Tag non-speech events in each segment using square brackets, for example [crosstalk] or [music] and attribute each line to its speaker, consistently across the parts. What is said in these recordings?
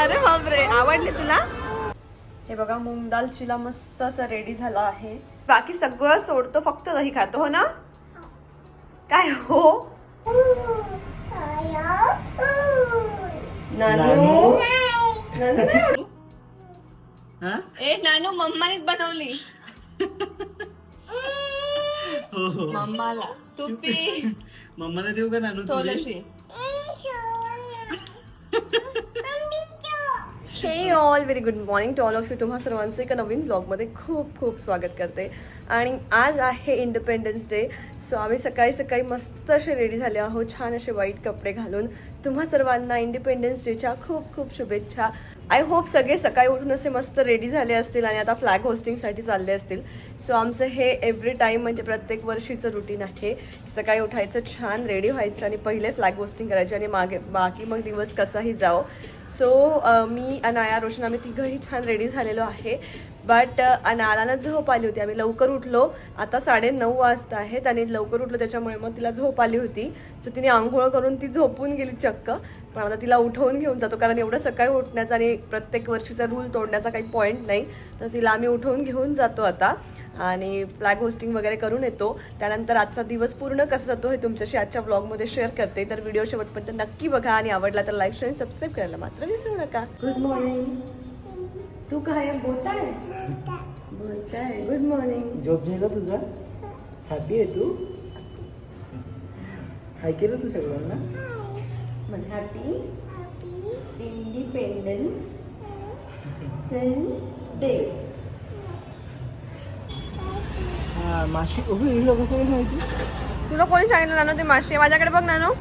Speaker 1: अरे बापरे आवडले तुला? हे बघा मूग दाल चिला मस्त असं रेडी झाला आहे. बाकी सगळं सोडतो फक्त दही खातो हो ना? काय हो? नानू? नानू.
Speaker 2: हा?
Speaker 1: ए नानू मम्मानीच बनवली.
Speaker 2: हो
Speaker 1: मम्माला. तू पी
Speaker 2: मम्माला देऊ का नानू थोडी
Speaker 1: थोडीशी. हे all very good morning to all of you तुम्हा सर्वांचं एका नवीन ब्लॉगमध्ये खूप खूप स्वागत करते. आणि आज आहे इंडिपेंडन्स डे सो आम्ही सकाळी सकाळी मस्त असे रेडी झाले आहोत छान असे वाईट कपडे घालून. तुम्हा सर्वांना इंडिपेंडन्स डेच्या खूप खूप शुभेच्छा. आय होप सगळे सकाळी उठून असे मस्त रेडी झाले असतील आणि आता फ्लॅग होस्टिंगसाठी चालले असतील. सो आमचं हे एव्हरी टाईम म्हणजे प्रत्येक वर्षीचं रुटीन आहे. सकाळी उठायचं छान रेडी व्हायचं आणि पहिले फ्लॅग होस्टिंग करायचे आणि मागे बाकी मग दिवस कसाही जाओ सो uh, मी अनाया रोशन आम्ही तिघंही छान रेडी झालेलो आहे. बट uh, अनायाला झोप आली होती. आम्ही लवकर उठलो. आता साडे नऊ वाजता आहेत आणि लवकर उठलो त्याच्यामुळे मग तिला झोप आली होती. सो तिने आंघोळ करून ती झोपून गेली चक्क. पण आता तिला उठवून घेऊन जातो. कारण एवढं सकाळी उठण्याचा आणि प्रत्येक वर्षीचा रूल तोडण्याचा काही पॉईंट नाही. तर तिला आम्ही उठवून घेऊन जातो आता. आणि फ्लॅग होस्टिंग वगैरे करून येतो. त्यानंतर आजचा दिवस पूर्ण कसा जातो हे तुमच्याशी आजच्या ब्लॉगमध्ये शेअर करते. तर व्हिडिओ शेवटपर्यंत नक्की बघा आणि आवडला तर लाईक शेअर सबस्क्राईब करायला मात्र विसरू नका. गुड मॉर्निंग तू काय बोलताय? बोलताय. गुड मॉर्निंग
Speaker 2: जॉब झाला तुझा? हॅपी आहे तू? हाय केलं तू सगळ्यांना
Speaker 1: मन हॅपी इंडिपेंडन्स डे
Speaker 2: माशी उभी हिला कसं माहिती?
Speaker 1: तुला कोणी सांगितलं नानो ते माशी? माझ्याकडे बघ नानो.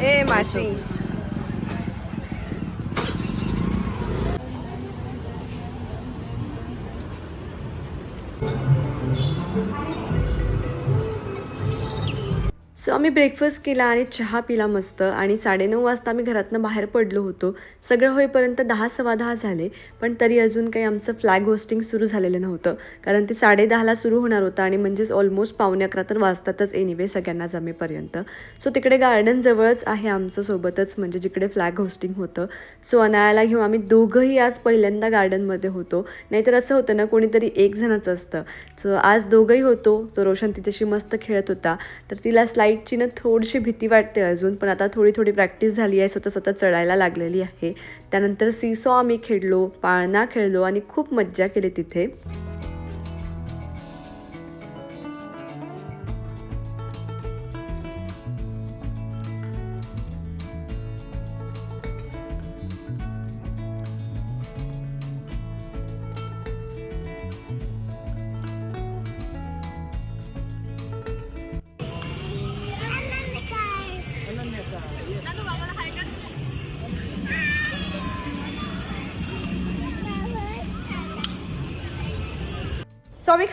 Speaker 1: ए माशी. सो आम्ही ब्रेकफास्ट केला आणि चहा पिला मस्त. आणि साडेनऊ वाजता आम्ही घरातनं बाहेर पडलो होतो. सगळं होईपर्यंत दहा सव्वा दहा झाले. पण तरी अजून काही आमचं फ्लॅग होस्टिंग सुरू झालेलं नव्हतं. कारण ते साडे दहाला सुरू होणार होतं आणि म्हणजेच ऑलमोस्ट पावणे अकरा तर वाजतातच एनिवे सगळ्यांना जमेपर्यंत सो तिकडे गार्डन जवळच आहे आमचं सोबतच म्हणजे जिकडे फ्लॅग होस्टिंग होतं. सो अनायाला घेऊन आम्ही दोघंही आज पहिल्यांदा गार्डनमध्ये होतो. नाहीतर असं होतं ना कोणीतरी एक जणाचं असतं. सो आज दोघंही होतो. सो रोशन तिच्याशी मस्त खेळत होता. तर तिला हाईटची ना थोडीशी भीती वाटते अजून पण आता थोडी थोडी प्रॅक्टिस झाली आहे स्वतः स्वतः चढायला लागलेली आहे. त्यानंतर सीसॉ आम्ही खेळलो पाळणा खेळलो आणि खूप मज्जा केली तिथे.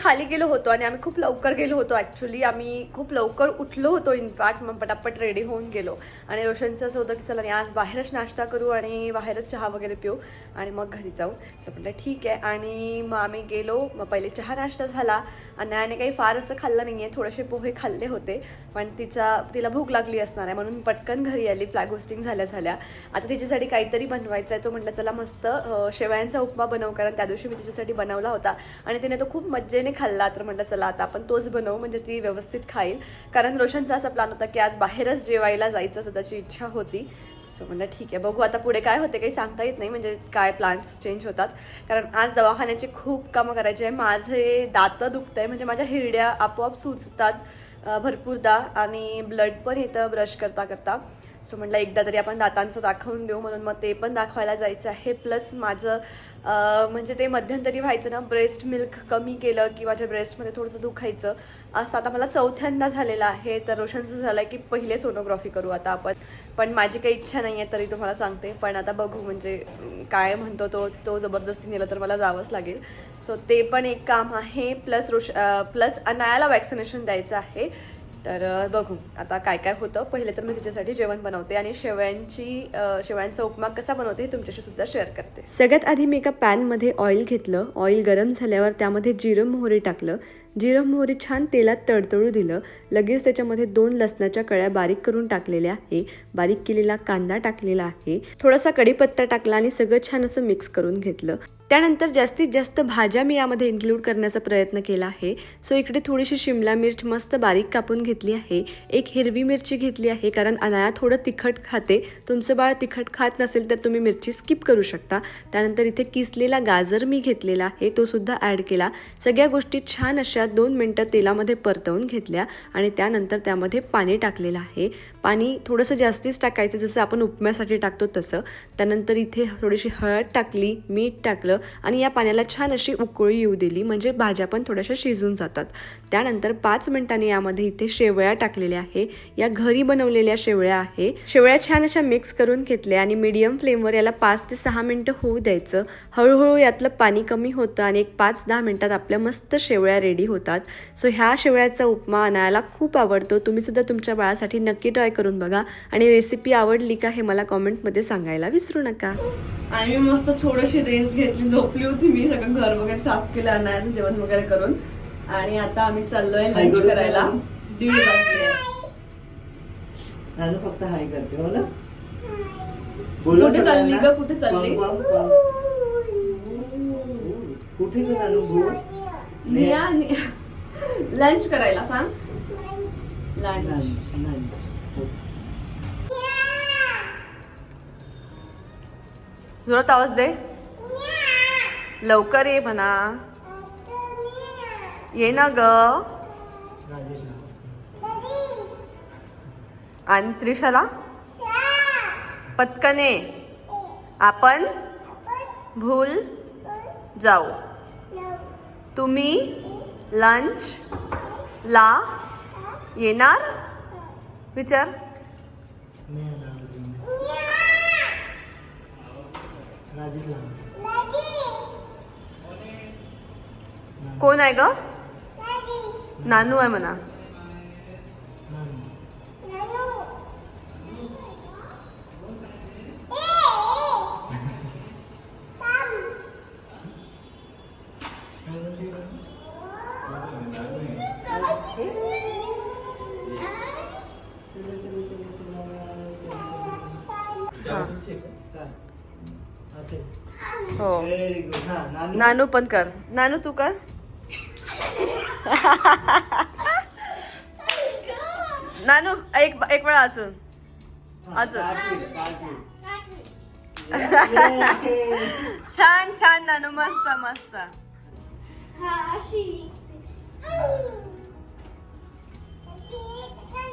Speaker 1: खाली गेलो होतो आणि आम्ही खूप लवकर गेलो होतो. ॲक्च्युली आम्ही खूप लवकर उठलो होतो. इनफॅक्ट मग पटापट रेडी होऊन गेलो. आणि रोशनचं असं होतं की चला आणि आज बाहेरच नाश्ता करू आणि बाहेरच चहा वगैरे पिऊ आणि मग घरी जाऊ. असं म्हटलं ठीक आहे. आणि मग आम्ही गेलो. मग पहिले चहा नाश्ता झाला. आणि काही फार असं खाल्लं नाही आहे थोडेसे पोहे खाल्ले होते. पण तिचा तिला भूक लागली असणार आहे. म्हणून पटकन घरी आली. फ्लॅग होस्टिंग झाल्या झाल्या. आता तिच्यासाठी काहीतरी बनवायचं आहे. तो म्हटलं चला मस्त शेवयांचा उपमा बनव. कारण त्या दिवशी मी तिच्यासाठी बनवला होता. आणि तिने तो खूप मज्जेने खाल्ला तर म्हटलं चला आता आपण तोच बनवू म्हणजे ती व्यवस्थित खाईल. कारण रोशनचा असा प्लॅन होता की आज बाहेरच जेवायला जायचं असं त्याची इच्छा होती. सो म्हणलं ठीक आहे बघू आता पुढे काय होते काही सांगता येत नाही म्हणजे काय प्लान्स चेंज होतात. कारण आज दवाखान्याचे खूप कामं करायचे आहे. माझे दात दुखत आहे म्हणजे माझ्या हिरड्या आपोआप सुचतात भरपूरदा आणि ब्लड पण येतं ब्रश करता करता सो म्हटलं एकदा तरी आपण दातांचं दाखवून देऊ म्हणून मग ते पण दाखवायला जायचं आहे. प्लस माझं म्हणजे ते मध्यंतरी व्हायचं ना ब्रेस्ट मिल्क कमी केलं की माझ्या ब्रेस्टमध्ये थोडंसं दुखायचं. असं आता मला चौथ्यांदा झालेलं आहे तर रोशनचं झालं आहे की पहिले सोनोग्राफी करू आता आपण. पण माझी काही इच्छा नाही आहे तरी तुम्हाला सांगते. पण आता बघू म्हणजे काय म्हणतो तो तो जबरदस्ती नेलं तर मला जावंच लागेल. सो ते पण एक काम आहे. प्लस रोश प्लस अनायाला वॅक्सिनेशन द्यायचं आहे. तर बघू आता काय काय होतं. पहिले तर मी तिच्यासाठी जेवण बनवते आणि शेवयांची शेवयांचा उपमा कसा बनवते हे तुमच्याशी सुद्धा शेअर करते. सगळ्यात आधी मी एका पॅनमध्ये ऑइल घेतलं. ऑइल गरम झाल्यावर त्यामध्ये जिरं मोहरी टाकलं. जिरं मोहरी छान तेलात तळतळू दिलं. लगेच त्याच्यामध्ये दोन लसणाच्या कळ्या बारीक करून टाकलेल्या आहे. बारीक केलेला कांदा टाकलेला आहे. थोडासा कढीपत्ता टाकला आणि सगळं छान असं मिक्स करून घेतलं. त्यानंतर जास्तीत जास्त भाज्या मी यामध्ये इन्क्लूड करण्याचा प्रयत्न केला आहे. सो इकडे थोडीशी शिमला मिर्च मस्त बारीक कापून घेतली आहे. एक हिरवी मिरची घेतली आहे कारण अनाया थोडं तिखट खाते. तुमचं बाळ तिखट खात नसेल तर तुम्ही मिरची स्किप करू शकता. त्यानंतर इथे किसलेला गाजर मी घेतलेला आहे. तो सुद्धा ॲड केला. सगळ्या गोष्टी छान अशा दोन मिनटं तेलामध्ये परतवून घेतल्या आणि त्यानंतर त्यामध्ये पाणी टाकलेलं आहे. पाणी थोडंसं जास्तीच टाकायचं जसं आपण उपम्यासाठी टाकतो तसं. त्यानंतर इथे थोडीशी हळद टाकली मीठ टाकलं आणि या पाण्याला छान अशी उकळी येऊ दिली म्हणजे भाज्या पण थोड्याशा शिजून जातात. त्यानंतर पाच मिनिटांनी यामध्ये इथे शेवया टाकलेल्या आहे. या घरी बनवलेल्या शेवळ्या आहे. शेवळ्या छान अशा मिक्स करून घेतल्या आणि मीडियम फ्लेमवर याला पाच ते सहा मिनटं होऊ द्यायचं. हळूहळू यातलं पाणी कमी होतं आणि एक पाच दहा मिनटात आपल्या मस्त शेवळ्या रेडी होतात. सो ह्या शेवळ्याचा उपमा आणायला खूप आवडतो. तुम्हीसुद्धा तुमच्या बाळासाठी नक्की ट्राय करून बघा. आणि रेसिपी आवडली का हे मला कॉमेंटमध्ये सांगायला विसरू नका. आणि मी मस्त थोडीशी रेस्ट घेतली झोपली होती मी सगळं घर वगैरे साफ केलं अनायाचं जेवण वगैरे करून. आणि आता आम्ही चाललोय लंच
Speaker 2: करू.
Speaker 1: करायला? दीड वाजले.
Speaker 2: फक्त हाय करते हो ना?
Speaker 1: कुठे चालली. ग? कुठे चालली?
Speaker 2: कुठे
Speaker 1: लंच करायला सांग. लंच जोरात आवाज दे. लवकर ये म्हणा. ये ना ग. आणि त्रिशाला? पटकने आपण भूल जाऊ. तुम्ही लंच ला येणार? विचार
Speaker 2: मी येणार होते. राजेश लावा.
Speaker 1: कोण आहे ग? नानू आहे म्हणा.
Speaker 2: नानू
Speaker 1: पण कर. नानू तू कर. नानू एक एक वेळा अजून. अजून. छान छान नानू. मस्त मस्त.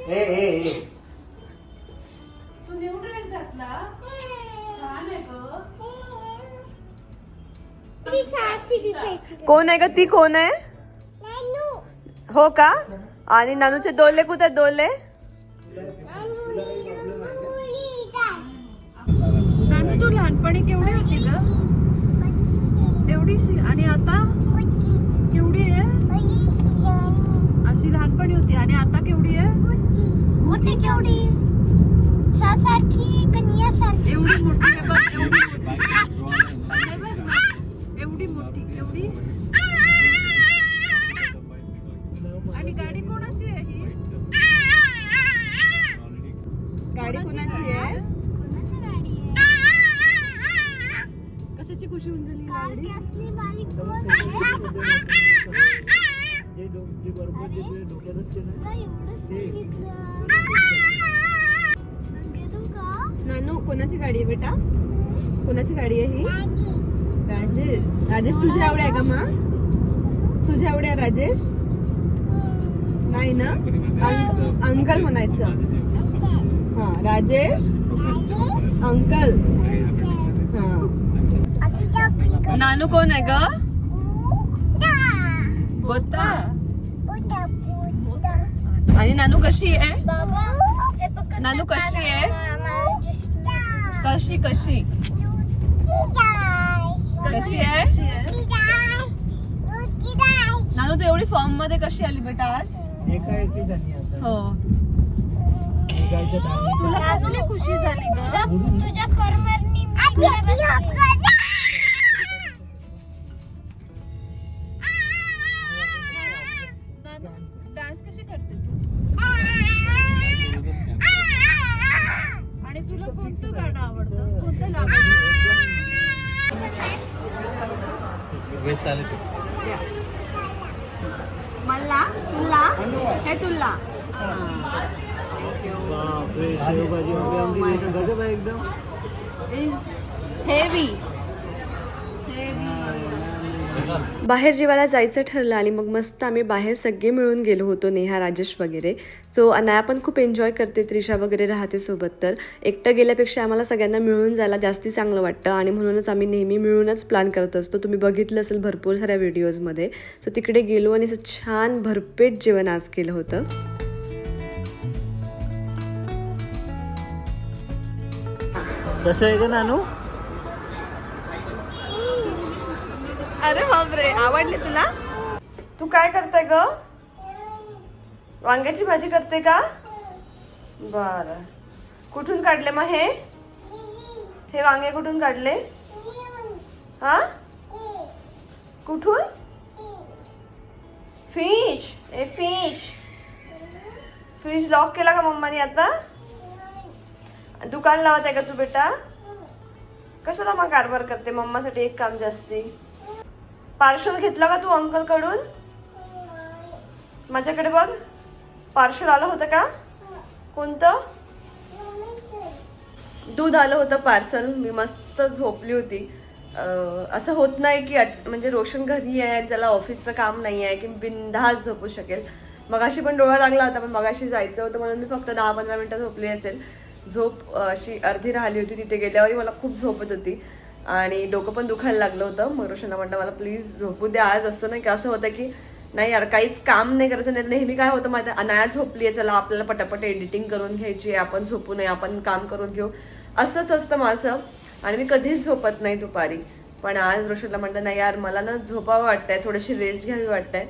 Speaker 2: ए ए ए.
Speaker 1: कोण आहे ग? ती कोण आहे? हो का? आणि नानूचे दोले कुठे दोले नानू तू लहानपणी केवढी होती ग? एवढीशी. आणि आता? केवढी आहे? अशी लहानपणी होती. आणि आता केवढी आहे?
Speaker 3: मोठी. केवढी? सासारखी कन्यासारखी
Speaker 1: अंकल हा नानू कोण आहे ग? गोता आणि नानू कशी आहे? नानू कशी आहे? कशी कशी? कशी आहे? नानू तू एवढी फॉर्ममध्ये कशी आली बेटा आज? हो. कसली खुशी झाली ग?
Speaker 3: तुझ्या फॉर्मरनी
Speaker 1: डान्स कशी करते तू? आणि तुला कोणतं गाणं आवडतं? कोणतं मला तुला? हे तुला.
Speaker 2: बापरे शेवभाजी वगैरे आमची इथं गजब आहे एकदम.
Speaker 1: हेवी बाहेर जेवायला जायचं ठरलं आणि मग मस्त आम्ही बाहेर सगळे मिळून गेलो होतो नेहा राजेश वगैरे. सो अनाया पण खूप एन्जॉय करते त्रिशा वगैरे राहते सोबत तर. एकटं गेल्यापेक्षा आम्हाला सगळ्यांना मिळून जायला जास्ती चांगलं वाटतं आणि म्हणूनच आम्ही नेहमी मिळूनच प्लॅन करत असतो. तुम्ही बघितलं असेल भरपूर साऱ्या व्हिडिओजमध्ये सो तिकडे गेलो आणि असं छान भरपेट जेवण आज केलं होतं.
Speaker 2: कसं आहे का नानू?
Speaker 1: अरे बापरे आवडली तुला? तू काय करते ग? वांग्याची भाजी करते का? बर. कुठून काढले मग हे? हे वांगे कुठून काढले? हा? कुठून? Fish A fish fish lock केला का मम्मानी आता? दुकान लावत आहे का तू बेटा? कशाला मग कारभार करते? मम्मासाठी एक काम जास्ती. पार्सल घेतलं का तू अंकलकडून माझ्याकडे बघ. पार्सल आलं होतं का? कोणतं? दूध आलं होतं पार्सल मी मस्त झोपली होती. असं होत नाही की म्हणजे रोशन घरी आहे आणि त्याला ऑफिसचं काम नाही आहे की बिनधास झोपू शकेल. मगाशी पण डोळा लागला होता पण मगाशी जायचं होतं म्हणून मी फक्त दहा पंधरा मिनटं झोपली असेल. झोप अशी अर्धी राहिली होती तिथे गेल्यावरही मला खूप झोपत होती. आणि डोकं पण दुखायला लागलं होतं. मग रोशनला म्हटलं मला प्लीज झोपू द्या. आज असं नाही की असं होतं की नाही यार काहीच काम नाही करायचं. नाही नेहमी काय होतं माहिती अनाया झोपली आहे चला आपल्याला पटापट एडिटिंग करून घ्यायची आहे. आपण झोपू नये. आपण काम करून घेऊ. असंच असतं माझं. आणि मी कधीच झोपत नाही दुपारी. पण आज रोशनला म्हटलं नाही यार मला ना झोपावं वाटतंय. थोडीशी रेस्ट घ्यावी वाटतंय.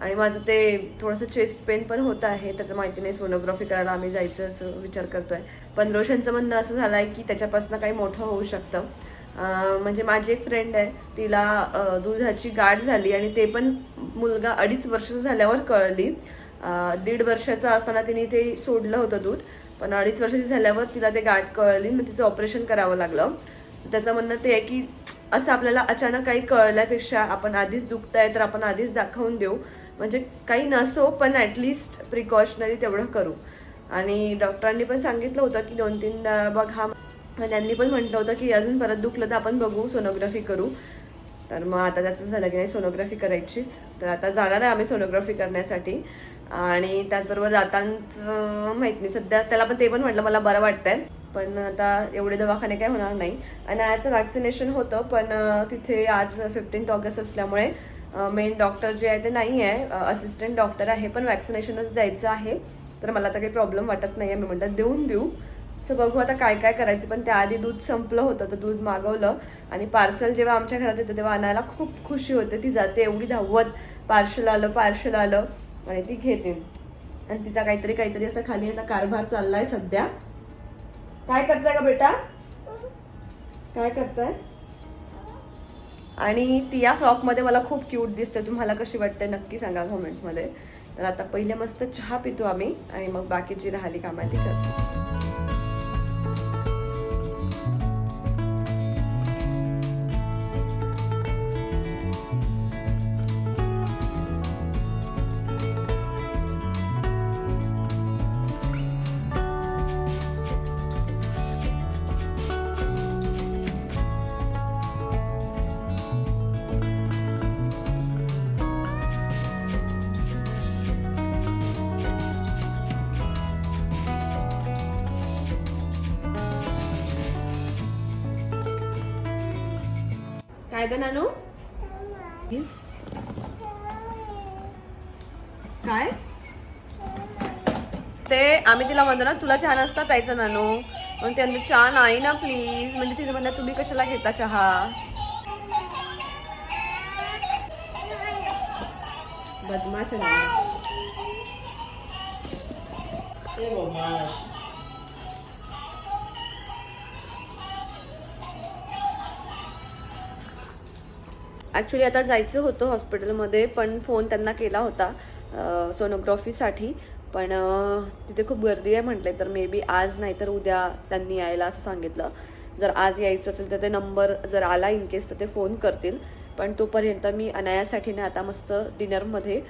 Speaker 1: आणि माझं ते थोडंसं चेस्ट पेन पण होत आहे तर माहिती नाही सोनोग्राफी करायला आम्ही जायचं असं विचार करतो आहे पण रोशनचं म्हणणं असं झालं आहे की त्याच्यापासून काही मोठं होऊ शकतं. म्हणजे माझी एक फ्रेंड आहे तिला दुधाची गाठ झाली आणि ते पण मुलगा अडीच वर्ष झाल्यावर कळली. दीड वर्षाचा असताना तिने ते सोडलं होतं दूध पण अडीच वर्षाची झाल्यावर तिला ते गाठ कळली मग तिचं ऑपरेशन करावं लागलं. त्याचं म्हणणं ते आहे की असं आपल्याला अचानक काही कळल्यापेक्षा आपण आधीच दुखत आहे तर आपण आधीच दाखवून देऊ. म्हणजे काही नसो पण ॲटलिस्ट प्रिकॉशनरी तेवढं करू. आणि डॉक्टरांनी पण सांगितलं होतं की दोन तीनदा बघा त्यांनी पण म्हटलं होतं की अजून परत दुखलं तर आपण बघू सोनोग्राफी करू. तर मग आता त्याचं झालं की नाही सोनोग्राफी करायचीच. तर आता जाणार आहे आम्ही सोनोग्राफी करण्यासाठी. आणि त्याचबरोबर जातांचं माहीत नाही सध्या त्याला पण ते पण म्हटलं मला बरं वाटतंय. पण आता एवढे दवाखाने काय होणार नाही. आणि आजचं वॅक्सिनेशन होतं पण तिथे आज फिफ्टीन्थ ऑगस्ट असल्यामुळे मेन डॉक्टर जे आहे ते नाही आहे. असिस्टंट डॉक्टर आहे पण वॅक्सिनेशनच द्यायचं आहे. तर मला आता काही प्रॉब्लेम वाटत नाही आहे मी म्हटलं देऊन देऊ. सो बघू आता काय काय करायचं. पण त्याआधी दूध संपलं होतं तर दूध मागवलं. आणि पार्सल जेव्हा आमच्या घरात येतं तेव्हा आणायला खूप खुशी होते. ती जाते एवढी धावत. पार्सल आलं पार्सल आलं. आणि ती घेते. आणि तिचा काहीतरी काहीतरी असं खाली आता कारभार चाललाय सध्या. काय करताय का बेटा? काय करताय? आणि ती या फ्रॉकमध्ये मला खूप क्यूट दिसते. तुम्हाला कशी वाटते नक्की सांगा कमेंट्समध्ये तर आता पहिले मस्त चहा पितो आम्ही आणि मग बाकीची राहिली कामं ती करतो. काय? ते आम्ही तिला म्हणतो ना तुला चहा नसता प्यायचा नानो म्हणून ते म्हणते, चहा नाही ना प्लीज म्हणजे तिचं म्हणणं तुम्ही कशाला घेता चहा? बदमाश. ॲक्च्युली आता जायचं होतं हॉस्पिटलमध्ये पण फोन त्यांना केला होता सोनोग्राफीसाठी पण तिथे खूप गर्दी आहे म्हटले तर मे बी आज नाही तर उद्या त्यांनी यायला असं सांगितलं. जर आज यायचं असेल तर ते नंबर जर आला इन केस तर ते फोन करतील. पण तोपर्यंत मी अनायासाठी ना आता मस्त डिनरमध्ये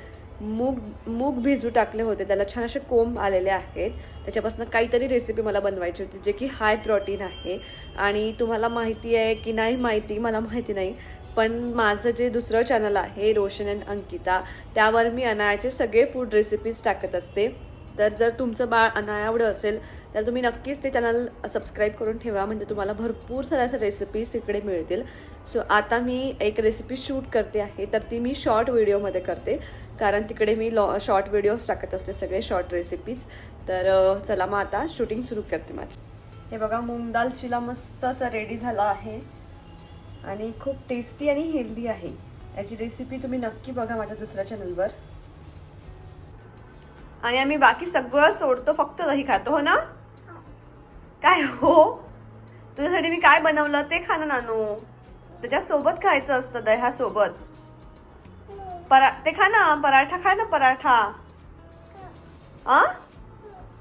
Speaker 1: मूग मूग भिजू टाकले होते. त्याला छान असे कोंब आलेले आहेत. त्याच्यापासून काहीतरी रेसिपी मला बनवायची होती जे की हाय प्रोटीन आहे. आणि तुम्हाला माहिती आहे की नाही माहिती? मला माहिती नाही. पण माझं जे दुसरं चॅनल आहे रोशन अँड अंकिता त्यावर मी अनायाचे सगळे फूड रेसिपीज टाकत असते. तर जर तुमचं बाळ अनायावडं असेल तर तुम्ही नक्कीच ते चॅनल सबस्क्राईब करून ठेवा. म्हणजे तुम्हाला भरपूर साऱ्या अशा रेसिपीज तिकडे मिळतील. सो आता मी एक रेसिपी शूट करते आहे तर ती मी शॉर्ट व्हिडिओमध्ये करते. कारण तिकडे मी लॉ शॉर्ट व्हिडिओज टाकत असते सगळे शॉर्ट रेसिपीज तर चला मग आता शूटिंग सुरू करते माझी. हे बघा मूंग दाल चिला मस्त असा रेडी झाला आहे. आणि खूप टेस्टी आणि हेल्दी आहे. याची रेसिपी तुम्ही नक्की बघा माझ्या दुसऱ्या चॅनलवर आणि आम्ही बाकी सगळं सोडतो फक्त दही खातो हो ना? काय हो? तुझ्यासाठी मी काय बनवलं? ते खा ना नानू. त्याच्यासोबत खायचं असतं दह्यासोबत. परा ते खा ना पराठा खा ना पराठा. आ?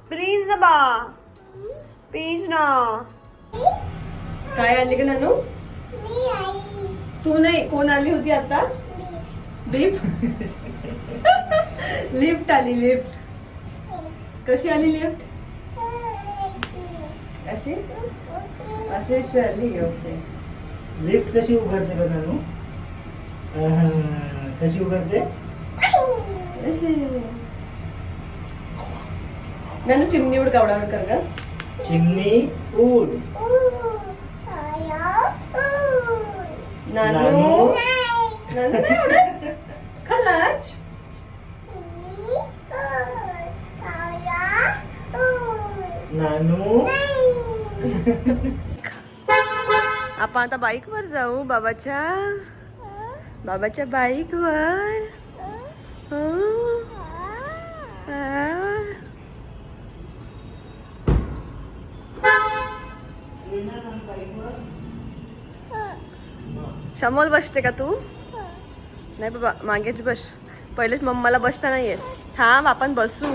Speaker 1: प्लीज ना बा. प्लीज ना. काय आली का नानू? तू नाही कोण आली होती आता? लिफ्ट लिफ्ट आली लिफ्ट कशी आली लिफ्ट अशी अशी आली ओके
Speaker 2: लिफ्ट कशी उघडते बघा नू कशी उघडते?
Speaker 1: नानू चिमणी उड कावडावर कर ग?
Speaker 2: चिमणी उड.
Speaker 1: नानू
Speaker 2: नानू.
Speaker 1: नाही उडत खलाच
Speaker 2: नानू
Speaker 1: आपण आता बाईकवर जाऊ बाबाच्या बाबाच्या बाईकवर हो. हा. समोर बसते का तू? नाही बाबा मागेच बस. पहिलेच मम्माला बसता नाही येत थांब आपण बसू.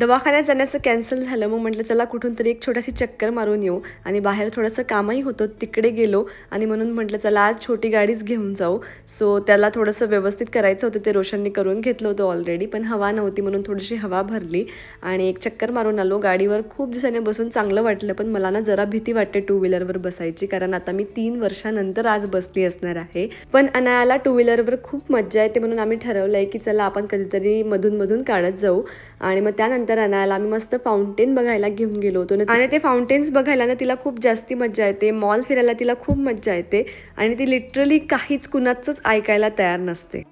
Speaker 1: दवाखान्यात जाण्याचं कॅन्सल झालं. मग म्हटलं चला कुठून तरी एक छोटीशी चक्कर मारून येऊ. आणि बाहेर थोडंसं कामही होतं तिकडे गेलो. आणि म्हणून म्हटलं चला आज छोटी गाडीच घेऊन जाऊ. सो त्याला थोडंसं व्यवस्थित करायचं होतं. ते रोशनने करून घेतलं होतं ऑलरेडी पण हवा नव्हती म्हणून थोडीशी हवा भरली. आणि एक चक्कर मारून आलो. गाडीवर खूप दिवसाने बसून चांगलं वाटलं पण मला ना जरा भीती वाटते टू व्हीलरवर बसायची. कारण आता मी तीन वर्षानंतर आज बसली असणार आहे. पण अनायाला टू व्हीलरवर खूप मज्जा येते म्हणून आम्ही ठरवलं आहे की चला आपण कधीतरी मधून मधून काढत जाऊ. आणि मग त्यानंतर अनायला आम्ही मस्त फाउंटेन बघायला घेऊन गेलो होतो. आणि ते फाउंटेन्स बघायला ना तिला खूप जास्ती मज्जा येते. मॉल फिरायला तिला खूप मज्जा येते. आणि ती लिटरली काहीच कुणाचंच ऐकायला तयार नसते.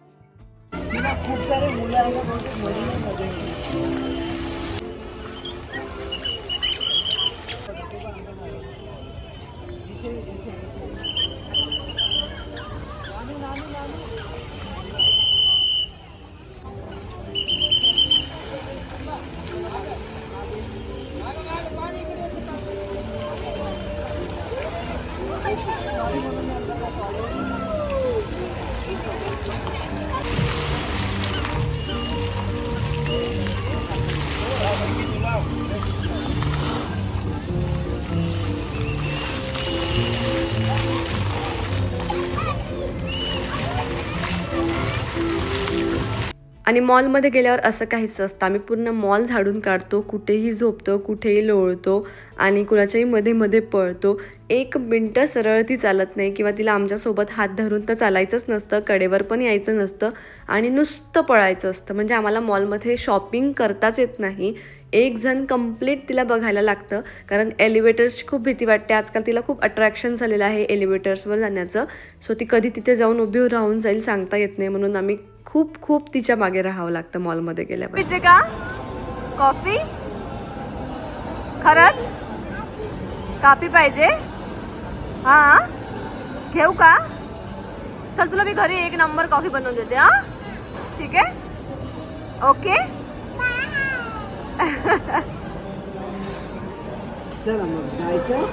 Speaker 2: खूप सारे मुलं
Speaker 1: आणि मॉलमध्ये गेल्यावर असं काहीच असतं. आम्ही पूर्ण मॉल झाडून काढतो कुठेही झोपतो कुठेही लोळतो आणि कुणाच्याही मध्ये मध्ये पळतो. एक मिनटं सरळ ती चालत नाही किंवा तिला आमच्यासोबत हात धरून तर चालायचंच नसतं कडेवर पण यायचं नसतं आणि नुसतं पळायचं असतं. म्हणजे आम्हाला मॉलमध्ये शॉपिंग करताच येत नाही. एक जण कंप्लीट तिला बघायला लागतं. कारण एलिव्हेटर्सची खूप भीती वाटते. आजकाल तिला खूप अट्रॅक्शन झालेलं आहे एलिव्हेटर्सवर जाण्याचं. सो ती कधी तिथे जाऊन उभी राहून जाईल सांगता येत नाही म्हणून आम्ही खूप खूप तिच्यामागे राहावं लागतं मॉलमध्ये गेल्यावर. पिते का? कॉफी? खरंच? काफी पाहिजे? हा? घेऊ का? चल तुला मी घरी एक नंबर कॉफी बनवून देते हा? ठीक आहे? ओके?
Speaker 2: चला मग जायचं?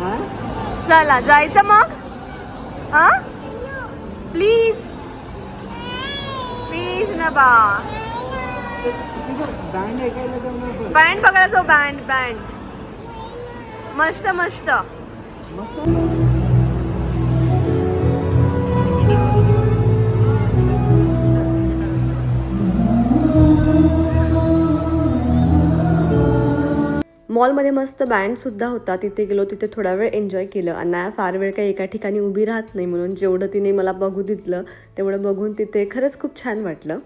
Speaker 2: हा?
Speaker 1: चला जायचं मग? हा? प्लीज. प्लीज ना बा.
Speaker 2: बँड ऐकायला जाऊ
Speaker 1: बँड बघायला तो बँड बँड मस्त मस्त.
Speaker 2: मस्त.
Speaker 1: मॉलमध्ये मस्त बँडसुद्धा होता. तिथे गेलो तिथे थोडा वेळ एन्जॉय केलं. अनाया फार वेळ काही एका ठिकाणी उभी राहत नाही म्हणून जेवढं तिने मला बघू दिलं तेवढं बघून तिथे खरंच खूप छान वाटलं.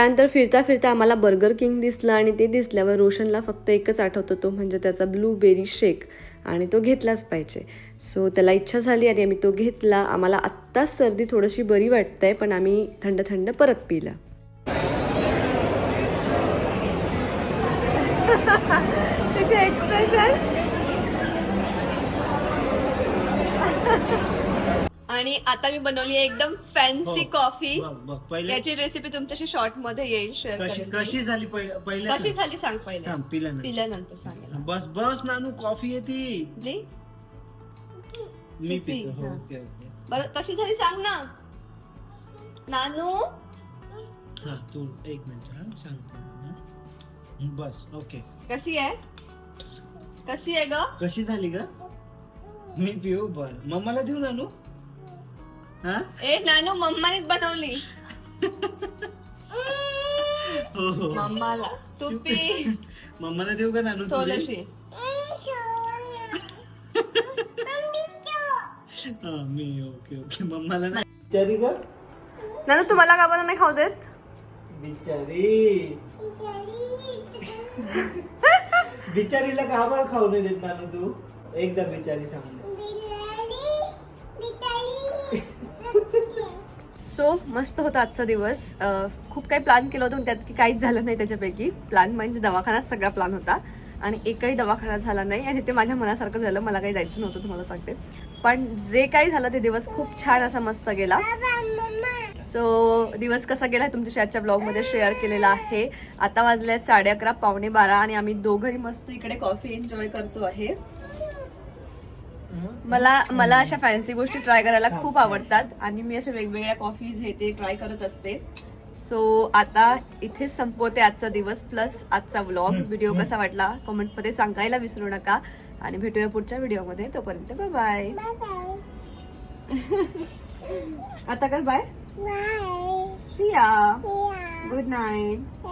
Speaker 1: त्यानंतर फिरता फिरता आम्हाला बर्गर किंग दिसलं आणि ते दिसल्यावर रोशनला फक्त एकच आठवतो तो म्हणजे त्याचा ब्लूबेरी शेक आणि तो घेतलाच पाहिजे. सो त्याला इच्छा झाली आणि आम्ही तो घेतला. आम्हाला आत्ताच सर्दी थोडीशी बरी वाटतंय पण आम्ही थंड थंड परत पिलं. [laughs] एक्सप्रेशन आणि आता मी बनवली आहे एकदम फॅन्सी कॉफी
Speaker 2: बघ बघ पहिले
Speaker 1: याची रेसिपी तुमच्याशी शॉर्टमध्ये येईल शेअर
Speaker 2: कशी कशी झाली पहिले
Speaker 1: कशी झाली सांग पहिले.
Speaker 2: थांब पिल्यानंतर.
Speaker 1: पिल्यानंतर सांगेल.
Speaker 2: बस बस नानू कॉफी येते
Speaker 1: ली?
Speaker 2: मी
Speaker 1: पी,
Speaker 2: पितो. हो
Speaker 1: हा.
Speaker 2: Okay okay.
Speaker 1: बरं कशी झाली सांग ना. नानू?
Speaker 2: हा तू एक मिनिट हा सांगतो हा. बस ओके.
Speaker 1: कशी आहे? कशी आहे ग?
Speaker 2: कशी झाली ग? मी पिऊ बर. मम्माला देऊ नानू? हा
Speaker 1: ए नानू मम्मानीच बनवली मम्माला तू पी
Speaker 2: मम्माला देऊ का नानू
Speaker 1: थोडीशी
Speaker 2: हा मी ओके ओके मम्माला नाही बिचारी ग
Speaker 1: नानू तुम्हाला का बनवून नाही खाऊ देत
Speaker 2: बिचारी बिचारीला का बरं खाऊ नाही देत नानू तू एकदा बिचारी सांग
Speaker 1: सो मस्त होता आजचा दिवस. खूप काही प्लॅन केलं होतं त्यात की काहीच झालं नाही त्याच्यापैकी. प्लॅन म्हणजे दवाखानाच सगळा प्लॅन होता. आणि एकही दवाखाना झाला नाही. आणि ते माझ्या मनासारखं झालं. मला काही जायचं नव्हतं तुम्हाला सांगते. पण जे काही झालं ते दिवस खूप छान असा मस्त गेला. सो दिवस कसा गेला तुमच्या आजच्या ब्लॉगमध्ये शेअर केलेला आहे. आता वाजले साडे अकरा पावणे बारा आणि आम्ही दोघंही मस्त इकडे कॉफी एन्जॉय करतो आहे. मला मला अशा फॅन्सी गोष्टी ट्राय करायला खूप आवडतात आणि मी अशा वेगवेगळ्या कॉफीज हे ते ट्राय करत असते. सो आता इथेच संपवते आजचा दिवस प्लस आजचा व्लॉग व्हिडिओ कसा वाटला कमेंटमध्ये सांगायला विसरू नका. आणि भेटूया पुढच्या व्हिडिओमध्ये तोपर्यंत बाय बाय आता कर बाय
Speaker 3: Yeah.
Speaker 1: Good night